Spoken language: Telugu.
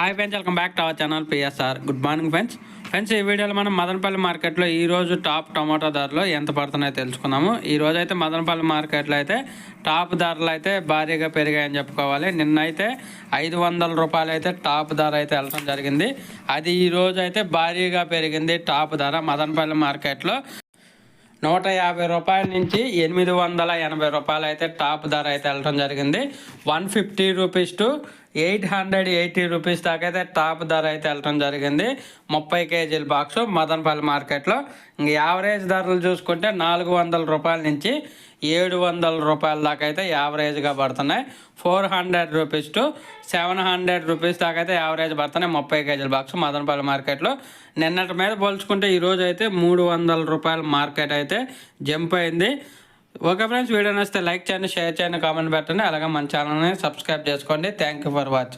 Hi friends welcome back to our channel P S R good morning friends friends ఈ వీడియోలో మనం మదనపల్లి మార్కెట్లో ఈరోజు టాప్ టమాటో ధరలు ఎంత పడుతున్నాయో తెలుసుకుందాము. ఈ రోజు అయితే మదనపల్లి మార్కెట్లో అయితే టాప్ ధరలు అయితే భారీగా పెరిగాయని చెప్పుకోవాలి. నిన్న అయితే ఐదు వందల రూపాయలు అయితే టాప్ ధర అయితే వెళ్ళడం జరిగింది. అది ఈరోజు అయితే భారీగా పెరిగింది టాప్ ధర మదనపల్లి మార్కెట్లో. నూట యాభై రూపాయల నుంచి ఎనిమిది వందల ఎనభై రూపాయలు అయితే టాప్ ధర అయితే వెళ్ళడం జరిగింది. One fifty rupees to eight hundred eighty rupees దాకా అయితే టాప్ ధర అయితే వెళ్ళడం జరిగింది. ముప్పై కేజీల బాక్స్ మదనపల్లి మార్కెట్లో. ఇంక యావరేజ్ ధరలు చూసుకుంటే నాలుగు వందల రూపాయల నుంచి ఏడు వందల రూపాయల దాకా అయితే యావరేజ్గా పడుతున్నాయి. Four hundred rupees to seven hundred rupees దాకా అయితే యావరేజ్ పడుతున్నాయి ముప్పై కేజీల బాక్స్ మదనపల్లి మార్కెట్లో. నిన్నటి మీద పోల్చుకుంటే ఈరోజు అయితే మూడు వందల రూపాయల మార్కెట్ అయితే జంప్ అయింది. ఓకే ఫ్రెండ్స్ వీడియో నచ్చితే లైక్ చేయండి షేర్ చేయండి కామెంట్ పెట్టండి. అలాగే మన ఛానల్ని సబ్స్క్రైబ్ చేసుకోండి. Thank you for watching